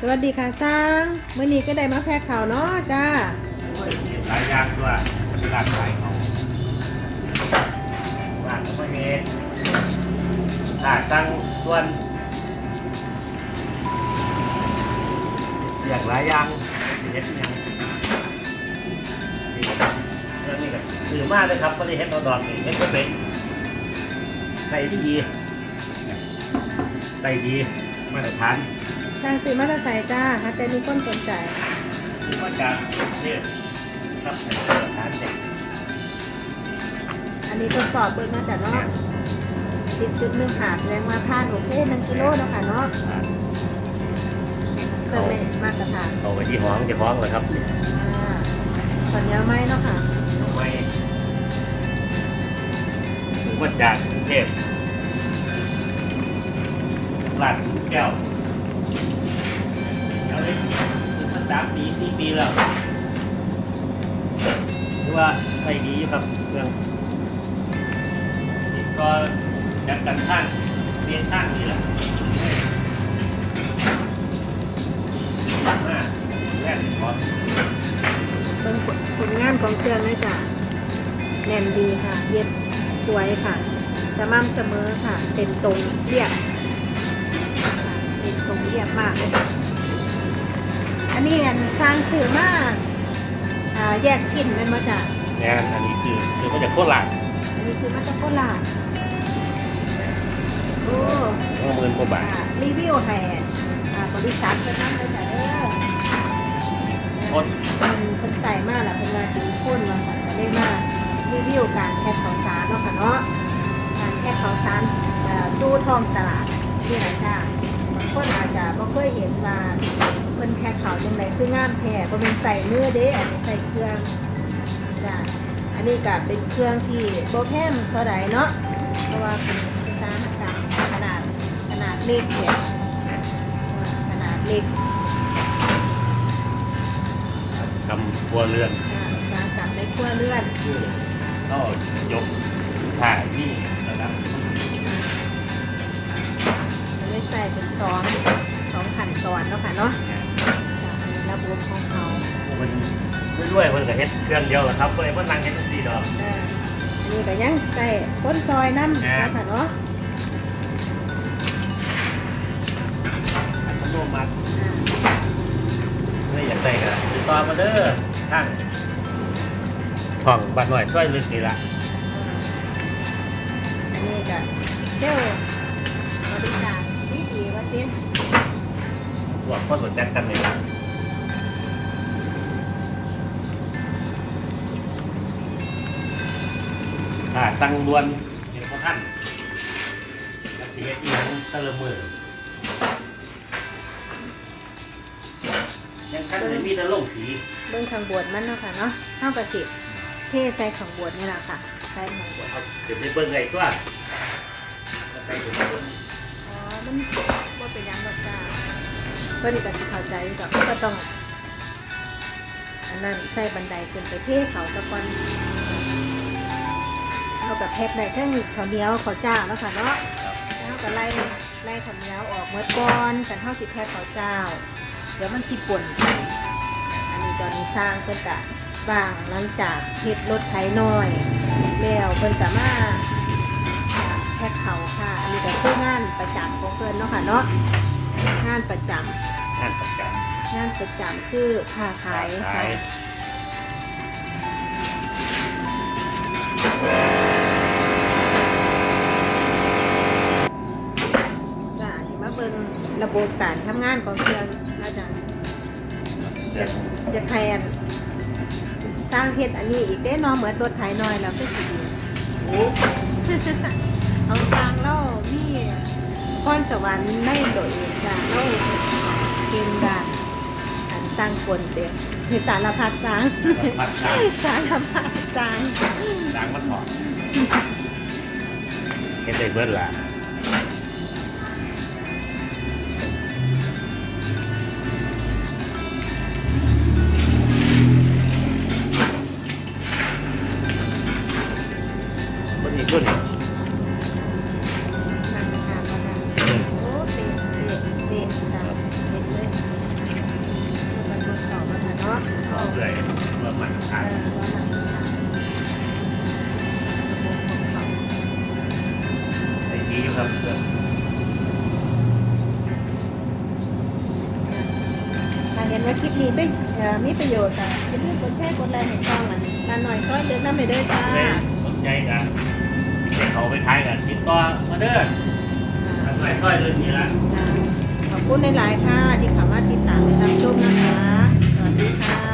สวัสดีค่ะสร้างเมื่อนี้ก็ได้มาแพ็คข่าวเนาะจ้าหลายอย่างด้วยหลากหลายของร้านก็ไม่เห็นถ้างส่วนอย่างหลายอย่างเห็ดอย่างเรื่องนี้ก็สื่อมากเลยครับไม่ได้เห็ดเอาดอนนี่เห็ดก็เป็นใส่ที่ดีใส่ดีมาตรฐาน สร้างซื้อมาตรใส่จ้าถ้าใครมีคนสนใจมาจากเนี่ยครับมาตรฐานเด็กอันนี้ทดสอบเบิ่งมาจากเนาะสิบจุดหนึ่งค่ะแสดงว่าผ่านโอเคหนึ่งกิโลเนาะค่ะเนาะเกิดในมาตรฐานเอาไปที่ห้องจะห้องเลยครับอ่าขอนเหนียวไหมเนาะค่ะเอาไว้ถึงมาจากกรุงเทพลาดแก้ว ปีสี่ปีแล้วถือว่าใส่ดีครับเครื่องนี่ก็จัดกันข้างเรียนข้างนี่แหละมาแรกขอเบิ่งผลผลงานของเครื่องเลยจ้ะแน่นดีค่ะ เย็บสวยค่ะ สม่ำเสมอค่ะ เส้นตรงเรียบเส้นตรงเรียบมากเลยค่ะ อันนี้อันสร้างสื่อมากอ่าแยกชิ้นแมันมาจากงานอันนี้คือคือมาจากโคราชอันนี้ซื้อมาจากโคราชโอ้ห้าหมื่นกว่าบาทอ่ารีวิวให้อ่าบริษัทเพิ่นนั่นเลยจ้ะเด้อคนมันเพิ่นใส่มากแหละเพิ่นว่าดีพ่นมาสั่งก็ได้มากรีวิวการแพ็คข้าวสารเนาะค่ะเนาะการแพ็คข้าวสารเอ่อสู้ท้องตลาดนี่แหละจ้าบาง คนอาจจะบ่เคยเห็นว่าเพิ่นแพ็คข้าวจังไดคืองามแท้บ่แม่นใส่มือเด้อันนี้ใส่เครื่องจ้าอันนี้ก็เป็นเครื่องที่บ่แพงเท่าใดเนาะเพราะว่าเป็นภาษาต่างขนาดขนาดเล็กเนี่ยขนาดเล็กทำครัวเรือนอ่าอุตสาหกรรมในครัวเรือนก็ยกถ่ายที่ระดับมัน ไม่ด้วยมันก็เฮ็ดเครื่องเดียวแหละครับก็เลยว่านั่งเฮ็ดทั้งสี่ดอก อ่าอันนี้ก็ยังใส่ก้นซอยน้ำอ่าเนาะค่ะเนาะอัตโนมัติอ่าไม่อยากได้ก็ติดต่อมาเด้อทั้งช่องบัดหน่อยช่วยลึกนี่ละอันนี้ก็เซลล์บริการดีดีๆว่าเต้นพวกคนสนใจกันนี่ละ ถ้าสั่งด่วนเห็นพวกท่านแล้วสิเฮ็ดอีหยังแตะละมือยังกันไม่มีแต่โลกสีเบื้องข้างบนมันเนาะค่ะเนาะเท่ากับสิบเทใส่ข้างบนนี่แหละค่ะใส่ข้างบนเอาเดี๋ยวไปเบิ่งไงตัวไปถึงเบิ่งอ๋อมันว่าเป็นหยังดอกจ้าเพิ่นก็สิเข้าใจดอกก็ต้องอันนั้นใส่บันไดขึ้นไปเทเขาสะก่อน เอาแบบแพ็คได้ทั้งข้าวเหนียวข้าวเจ้าแล้วค่ะเนาะแล้วก็ไล่ไล่ข้าวเหนียวออกเมื่อก่อนกันเท่าสิแพ็คข้าวเจ้า เดี๋ยวมันสิป่นกันอันนี้ตอนนี้สร้างเพิ่นกะบางหลังจากเฮ็ดรถไถน้อย แล้วเพิ่นกะมาแพ็คเขาค่ะ อันนี้ก็คืองานประจำของเพิ่นเนาะค่ะเนาะงานประจำงานประจงานประจำคือค้าำขายขาค่ะย ระบบการทำงานของเครื่องอาจารย์จะจะแทนสร้างเฮ็ดอันนี้อีกได้เนอเหมือนรถไถน้อยแล้วก็สิดีโอ้เอาสร้างเล่ามีพรสวรรค์ในโดยจ้ะเล่าเก่งด้านอันสร้างคนเด็กคือสารพัดสร้างพัดสามสารพัดสร้างสามมันถอดเฮ็ดได้เบิดล่ะ ช่วยหน่อยเปื่อยเมื่อมันขาดไอ้นี่ครับเพื่อนเห็นว่าคลิปนี้ไม่มีประโยชน์อะอย่าลืมกดแชร์กดไลค์ให้องอะนานหน่อยซ้อเดินน้ำไม่ได้วจ้าสนใจอ่า ต่อมาเด้อทางไหนซอยๆเดินนี่ละขอบคุณหลายๆค่ะที่เข้ามาติดตามและรับชมนะคะ สวัสดีค่ะ